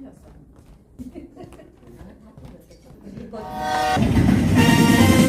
Yasak.